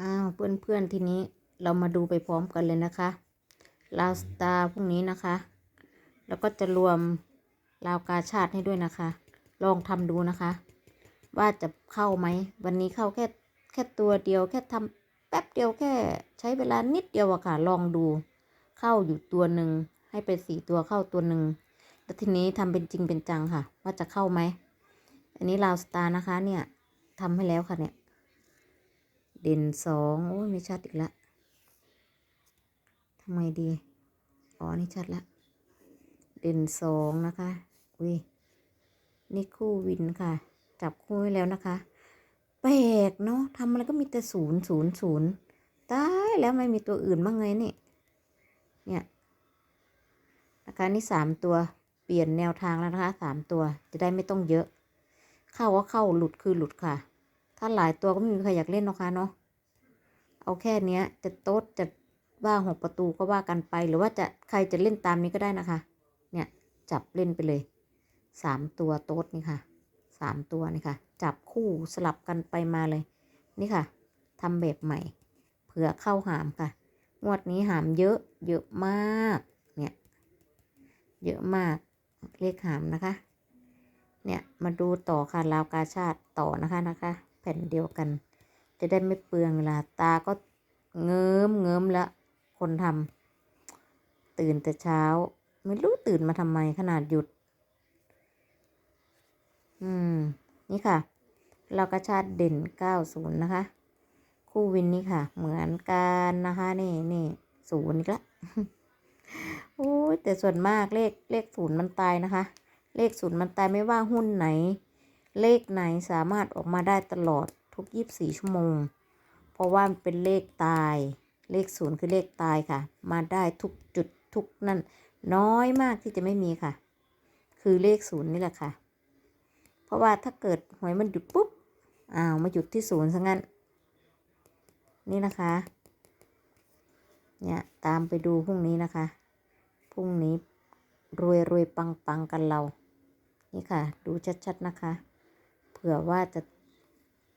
อ้าวเพื่อนๆทีนี้เรามาดูไปพร้อมกันเลยนะคะลาวสตาร์พรุ่งนี้นะคะ แล้วก็จะรวมลาวกาชาติให้ด้วยนะคะ ลองทำดูนะคะ ว่าจะเข้าไหม วันนี้เข้าแค่แค่ตัวเดียวแค่ทำแป๊บเดียวแค่ใช้เวลานิดเดียวอะค่ะ ลองดู เข้าอยู่ตัวหนึ่งให้เป็นสี่ตัวเข้าตัวหนึ่งแล้วทีนี้ทำเป็นจริงเป็นจังค่ะ ว่าจะเข้าไหม อันนี้ลาวสตาร์นะคะเนี่ยทำให้แล้วค่ะเนี่ย เด่นสองโอ้ยไม่ชัดอีกละทำไงดี อ๋อ นี่ชัดละ เด่นสองนะคะ อุ้ย นี่คู่วินค่ะ จับคู่ไว้แล้วนะคะ แปลกเนาะทำอะไรก็มีแต่ศูนย์ศูนย์ศูนย์ตายแล้วไม่มีตัวอื่นบ้างไงนี่ เนี่ยนะคะนี่สามตัวเปลี่ยนแนวทางแล้วนะคะสามตัวจะได้ไม่ต้องเยอะ เข้าก็เข้าหลุดคือหลุดค่ะ ถ้าหลายตัวก็ไม่มีใครอยากเล่นนะคะเนาะเอาแค่เนี้ย จะโต๊ดจะว่าหกประตูก็ว่ากันไป หรือว่าจะใครจะเล่นตามนี้ก็ได้นะคะ เนี่ยจับเล่นไปเลยสามตัวโต๊ดนี่ค่ะสามตัวนี่ค่ะ จับคู่สลับกันไปมาเลย นี่ค่ะทำแบบใหม่เผื่อเข้าหามค่ะ งวดนี้หามเยอะเยอะมาก เนี่ยเยอะมากเลขหามนะคะ เนี่ยมาดูต่อค่ะลาวกาชาติต่อนะคะนะคะ แผ่นเดียวกัน จะได้ไม่เปลืองเวลาตาก็เงิมเงิมละ คนทำตื่นแต่เช้า ไม่รู้ตื่นมาทำไมขนาดหยุด อืม นี่ค่ะ เรากระชาติเด่นเก้าศูนย์นะคะ คู่วินนี่ค่ะ เหมือนกันนะคะ นี่นี่ศูนย์อีกละโอ้ยแต่ส่วนมากเลขเลขศูนย์มันตายนะคะ เลขศูนย์มันตายไม่ว่าหุ้นไหน เลขไหนสามารถออกมาได้ตลอดทุกยี่บสี่ชั่วโมง เพราะว่าเป็นเลขตาย เลขศูนย์คือเลขตายค่ะ มาได้ทุกจุดทุกนั่น น้อยมากที่จะไม่มีค่ะ คือเลขศูนย์นี่แหละค่ะ เพราะว่าถ้าเกิดหวยมันหยุดปุ๊บ อ้าว มาหยุดที่ศูนย์ซะงั้น นี่นะคะ เนี่ย ตามไปดูพรุ่งนี้นะคะ พรุ่งนี้รวยรวยปังปังกันเรา นี่ค่ะ ดูชัดๆนะคะ ผื่อว่าจะ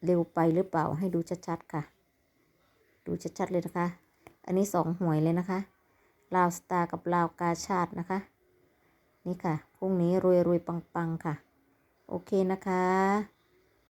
เร็วไปหรือเปล่าให้ดูชัดๆค่ะ ดูชัดๆเลยนะคะ อันนี้สองหวยเลยนะคะลาวสตาร์กับลาวกาชาตินะคะ นี่ค่ะพรุ่งนี้รวยๆปังๆค่ะ โอเคนะคะ